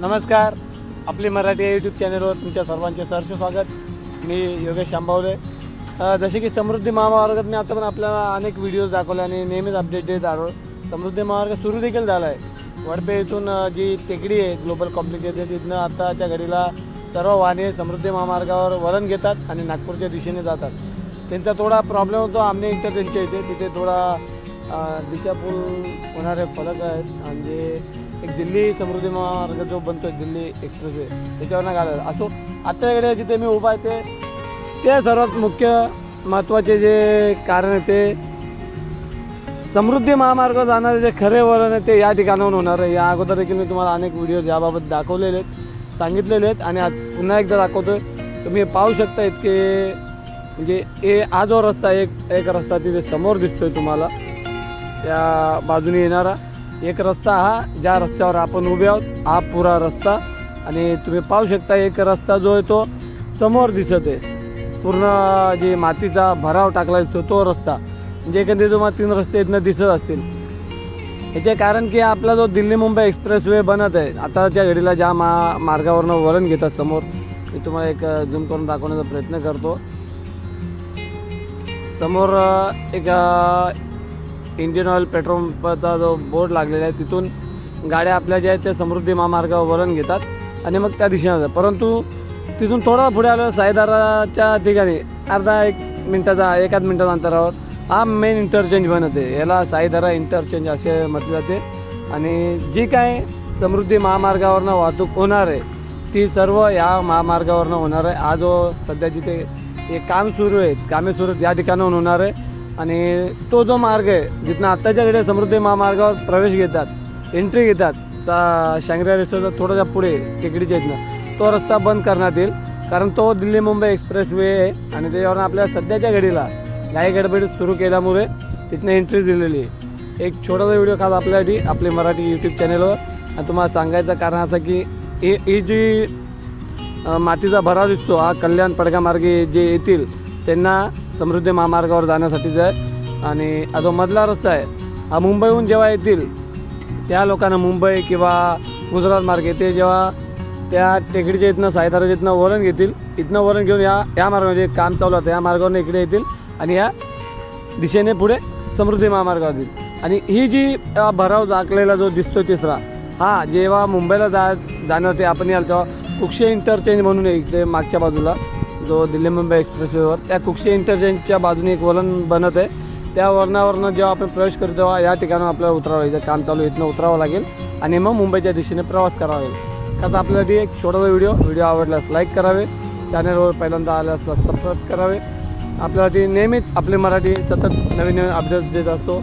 नमस्कार. आपली मराठी या यूट्यूब चॅनलवर तुमच्या सर्वांचे सहर्ष स्वागत. मी योगेश शांभावले जसे की समृद्धी महामार्गात मी आता पण आपल्याला अनेक व्हिडिओज दाखवले आणि नेहमीच अपडेट देत आलो. समृद्धी महामार्ग सुरू देखील झाला आहे वडपे इथून जी टेकडी आहे ग्लोबल कॉम्प्लेक्स येते तिथनं आताच्या घडीला सर्व वाहने समृद्धी महामार्गावर वळण घेतात आणि नागपूरच्या दिशेने जातात. त्यांचा थोडा प्रॉब्लेम होतो आमने इंटरचेंजच्या इथे तिथे थोडा दिशापूल होणारे फलक आहेत. म्हणजे एक दिल्ली समृद्धी मार्ग जो बनतोय दिल्ली एक्सप्रेसवे त्याच्यावरनं गाड्या असो आत्ताकडे जिथे मी उभा आहे ते ते सर्वात मुख्य महत्त्वाचे जे कारण आहे ते समृद्धी महामार्ग जाणारे जे खरे वळण आहे ते या ठिकाणाहून होणार आहे. या अगोदर देखील मी तुम्हाला अनेक व्हिडिओ याबाबत दाखवलेले आहेत सांगितलेले आहेत आणि आज पुन्हा एकदा दाखवतो आहे तुम्ही पाहू शकता इतके म्हणजे हे हा जो रस्ता एक एक रस्ता तिथे समोर दिसतोय तुम्हाला. त्या बाजूने येणारा. एक रस्ता हा ज्या रस्त्यावर आपण उभे आहोत हा पुरा रस्ता. आणि तुम्ही पाहू शकता एक रस्ता जो आहे तो समोर दिसत आहे. पूर्ण जे मातीचा भराव टाकला दिसतो तो रस्ता. म्हणजे एखादी तुम्हाला तीन रस्ते इथनं दिसत असतील. याचे कारण की आपला जो दिल्ली मुंबई एक्सप्रेस वे बनत आहे आताच्या घडीला ज्या मा मार्गावरनं वळण घेतात समोर मी तुम्हाला एक झूम करून दाखवण्याचा प्रयत्न करतो. समोर एक इंडियन ऑइल पेट्रोल जो बोर्ड लागलेला आहे तिथून गाड्या आपल्या ज्या आहेत त्या समृद्धी महामार्गावर वळण घेतात आणि मग त्या दिशेने जातात. परंतु तिथून थोडा पुढे आलं साईदाराच्या ठिकाणी अर्धा एक मिनटाचा एकाच मिनटाच्या अंतरावर हा मेन इंटरचेंज बनते याला साईदारा इंटरचेंज असे म्हटले जाते. आणि जी काय समृद्धी महामार्गावरनं वाहतूक होणार आहे ती सर्व या महामार्गावरनं होणार आहे. हा जो सध्या जिथे हे काम सुरू आहे कामे सुरू आहेत या ठिकाणाहून होणार आहे. आणि तो जो मार्ग आहे जिथनं आत्ताच्या घडी समृद्धी महामार्गावर प्रवेश घेतात एंट्री घेतात सा शांग्रिया रेस्टॉरंटच्या थोड्याशा पुढे टेकडीच्या इथनं तो रस्ता बंद करण्यात येईल. कारण तो दिल्ली मुंबई एक्सप्रेस वे आहे आणि त्याच्यावर आपल्या सध्याच्या घडीला घाई गडबडीत सुरू केल्यामुळे तिथनं एंट्री दिलेली आहे. एक छोटासा व्हिडिओ खास आपल्यासाठी आपली मराठी यूट्यूब चॅनलवर आणि तुम्हाला सांगायचं कारण असं की ही ही जी मातीचा भराव दिसतो हा कल्याण पडगामार्गे जे येतील त्यांना समृद्धी महामार्गावर जाण्यासाठीचा आहे आणि हा जो मधला रस्ता आहे हा मुंबईहून जेव्हा येतील त्या लोकांना मुंबई किंवा गुजरात मार्ग येते. जेव्हा त्या टेकडीच्या इथनं सायदाराच्या इथनं वरण घेतील इथनं वरण घेऊन या या मार्गामध्ये काम चालू होतं या मार्गावरून इकडे येतील आणि या दिशेने पुढे समृद्धी महामार्गावर येतील आणि ही जी भराव झाकलेला जो दिसतो तिसरा हा जेव्हा मुंबईला जा जाणार ते आपण याल तेव्हा कुक्षे इंटरचेंज म्हणून इकडे मागच्या बाजूला? जो दिल्ली मुंबई एक्सप्रेसवेवर त्या कुक्षी इंटरचेंजच्या बाजूने एक वलन बनत आहे. त्या वरणावरनं जेव्हा आपण प्रवेश करू तेव्हा या ठिकाणी आपल्याला उतरावं इथं काम चालू इथनं उतरावं लागेल. आणि मग मुंबईच्या दिशेने प्रवास करावा लागेल. कसं आपल्यासाठी एक छोटासा व्हिडिओ व्हिडिओ आवडल्यास लाईक करावे. चॅनलवर पहिल्यांदा आल्यास सबस्क्राईब करावे. आपल्यासाठी नेहमीच आपले मराठी सतत नवीन नवीन अपडेट्स देत असतो.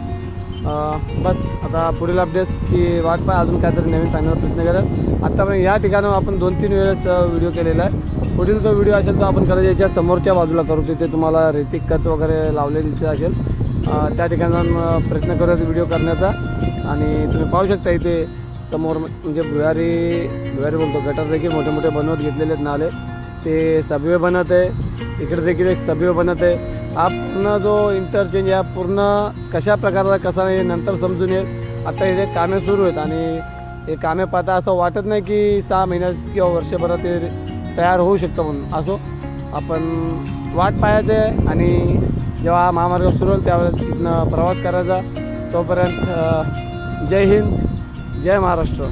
बस आता पुढील अपडेट्सची वाट पाय अजून काहीतरी नवीन सांगण्याचा प्रयत्न करेल आत्ता पण या ठिकाणावर आपण दोन तीन वेळेस व्हिडिओ केलेला आहे. पुढील जो व्हिडिओ असेल तो आपण करायचा याच्या समोरच्या बाजूला करू. तिथे तुम्हाला रेतिक खत वगैरे लावलेली दिसत असेल. त्या ठिकाणी जाऊन, प्रयत्न करूयात व्हिडिओ करण्याचा. आणि तुम्ही पाहू शकता इथे समोर म्हणजे भुयारी भुयारी बोलतो गटर देखील मोठे मोठे बनवत घेतलेले आहेत नाले. ते सबवे बनत आहे. इकडे देखील एक सबवे बनत आहे. आपण जो इंटरचेंज आहे पूर्ण कशा प्रकारचा कसा आहे नंतर समजून येईल. आता हे कामे सुरू आहेत आणि हे कामे पाहता असं वाटत नाही की सहा महिन्यात किंवा वर्षभरात ते तयार होऊ शकतो म्हणून. असो आपण वाट पाहायचं आहे आणि जेव्हा महामार्ग सुरू होईल त्यावेळेस इथनं प्रवास करायचा. तोपर्यंत जय हिंद जय महाराष्ट्र.